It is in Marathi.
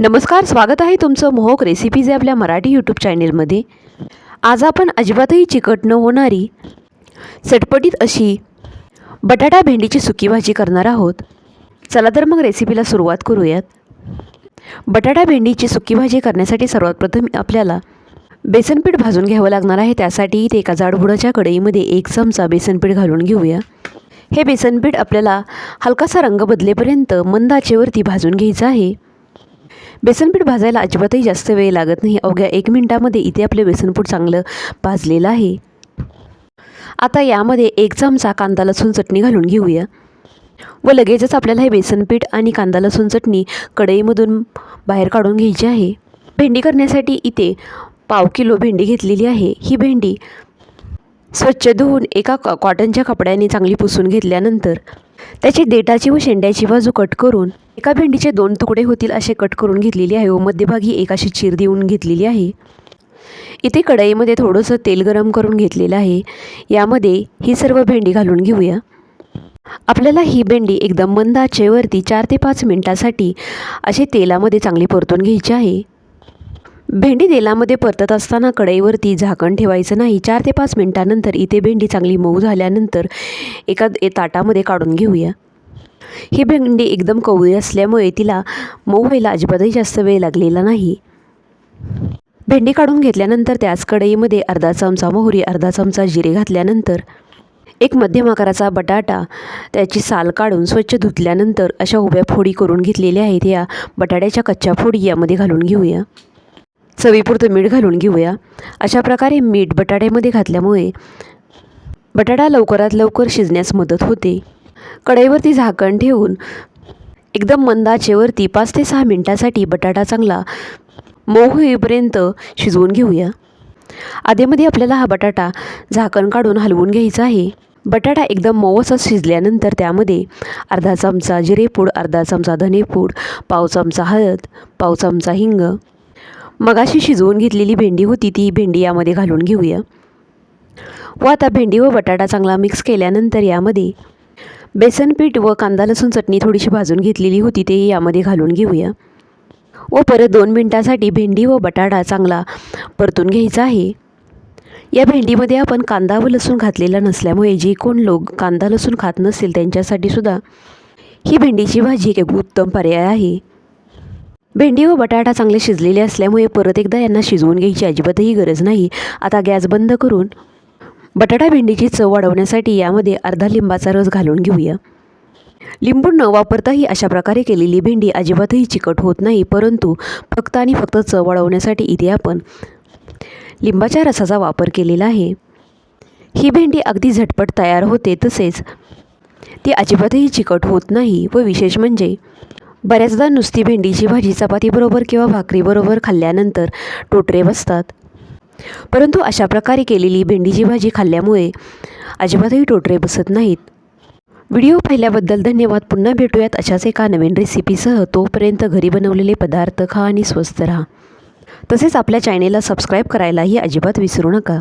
नमस्कार स्वागत आहे तुमचं मोहक रेसिपीज या आपल्या मराठी यूट्यूब चॅनेलमध्ये आज आपण अजिबातही चिकट न होणारी चटपटीत अशी बटाटा भेंडीची सुकी भाजी करणार आहोत. चला तर मग रेसिपीला सुरुवात करूयात. बटाटा भेंडीची सुकी भाजी करण्यासाठी सर्वात प्रथम आपल्याला बेसनपीठ भाजून घ्यावं लागणार आहे. त्यासाठी इथे एका जाडबुडाच्या कढईमध्ये एक चमचा बेसनपीठ घालून घेऊया. हे बेसनपीठ आपल्याला हलकासा रंग बदलेपर्यंत मंद आचेवरती भाजून घ्यायचं आहे. बेसनपीठ भाजायला अजिबातही जास्त वेळ लागत नाही. अवघ्या एक मिनटामध्ये इथे आपलं बेसनपीठ चांगलं भाजलेलं आहे. आता यामध्ये एक चमचा कांदा लसूण चटणी घालून घेऊया. व लगेचच आपल्याला हे बेसनपीठ आणि कांदा लसूण चटणी कढईमधून बाहेर काढून घ्यायची आहे. भेंडी करण्यासाठी इथे पाव किलो भेंडी घेतलेली आहे. ही भेंडी स्वच्छ धुवून एका कॉटनच्या कपड्याने चांगली पुसून घेतल्यानंतर त्याची देठाची व शेंड्याची बाजू कट करून एका भेंडीचे दोन तुकडे होतील असे कट करून घेतलेली आहे व मध्यभागी एक अशी चीर देऊन घेतलेली आहे. इथे कढईमध्ये थोडंसं तेल गरम करून घेतलेलं आहे. यामध्ये ही सर्व भेंडी घालून घेऊया. आपल्याला ही भेंडी एकदम मंद आचेवरती चार ते पाच मिनटासाठी असे तेलामध्ये चांगली परतून घ्यायची आहे. भेंडी तेलामध्ये परतत असताना कढईवरती झाकण ठेवायचं नाही. चार ते पाच मिनटानंतर इथे भेंडी चांगली मऊ झाल्यानंतर एका ए ताटामध्ये काढून घेऊया. ही भेंडी एकदम कवळी असल्यामुळे तिला मऊ व्हायला अजिबातही जास्त वेळ लागलेला नाही. भेंडी काढून घेतल्यानंतर त्याच कढईमध्ये अर्धा चमचा मोहरी अर्धा चमचा जिरे घातल्यानंतर एक मध्यम आकाराचा बटाटा त्याची साल काढून स्वच्छ धुतल्यानंतर अशा उभ्या फोडी करून घेतलेल्या आहेत. या बटाट्याच्या कच्च्या फोडी यामध्ये घालून घेऊया. चवीपुरतं मीठ घालून घेऊया. अशा प्रकारे मीठ बटाट्यामध्ये घातल्यामुळे बटाटा लवकरात लवकर शिजण्यास मदत होते. कढईवरती झाकण ठेवून एकदम मंदाचेवरती पाच ते सहा मिनटासाठी बटाटा चांगला मऊ होईपर्यंत शिजवून घेऊया. आधीमध्ये आपल्याला हा बटाटा झाकण काढून हलवून घ्यायचा आहे. बटाटा एकदम मऊ असा शिजल्यानंतर त्यामध्ये अर्धा चमचा जिरेपूड अर्धा चमचा धनेपूड पाव चमचा हळद पाव चमचा हिंग मगाशी शिजवून घेतलेली भेंडी होती ती भेंडी यामध्ये घालून घेऊया. व आता भेंडी व बटाटा चांगला मिक्स केल्यानंतर यामध्ये बेसन पीठ व कांदा लसूण चटणी थोडीशी भाजून घेतलेली होती ते यामध्ये घालून घेऊया. व परत दोन मिनटासाठी भेंडी व बटाटा चांगला परतून घ्यायचा आहे. या भेंडीमध्ये आपण कांदा व लसूण घातलेला नसल्यामुळे जे कोण लोक कांदा लसूण खात नसतील त्यांच्यासाठी सुद्धा ही भेंडीची भाजी एक उत्तम पर्याय आहे. भेंडी व बटाटा चांगले शिजलेले असल्यामुळे परत एकदा यांना शिजवून घ्यायची अजिबातही गरज नाही. आता गॅस बंद करून बटाटा भेंडीची चव वाढवण्यासाठी यामध्ये अर्धा लिंबाचा रस घालून घेऊया. लिंबू न वापरताही अशा प्रकारे केलेली भेंडी अजिबातही चिकट होत नाही परंतु फक्त आणि फक्त चव वाढवण्यासाठी इथे आपण लिंबाच्या रसाचा वापर केलेला आहे. ही भेंडी अगदी झटपट तयार होते तसेच ती अजिबातही चिकट होत नाही व विशेष म्हणजे बऱ्याचदा नुसती भेंडीची भाजी चपातीबरोबर किंवा भाकरीबरोबर खाल्ल्यानंतर टोटरे बसतात. परंतु अशा प्रकारे केलेली भेंडीची भाजी खाल्ल्यामुळे अजिबातही टोटरे बसत नाहीत. व्हिडिओ पाहिल्याबद्दल धन्यवाद. पुन्हा भेटूयात अशाच एका नवीन रेसिपीसह. तोपर्यंत घरी बनवलेले पदार्थ खा आणि स्वस्त राहा. तसेच आपल्या चॅनेलला सबस्क्राईब करायलाही अजिबात विसरू नका.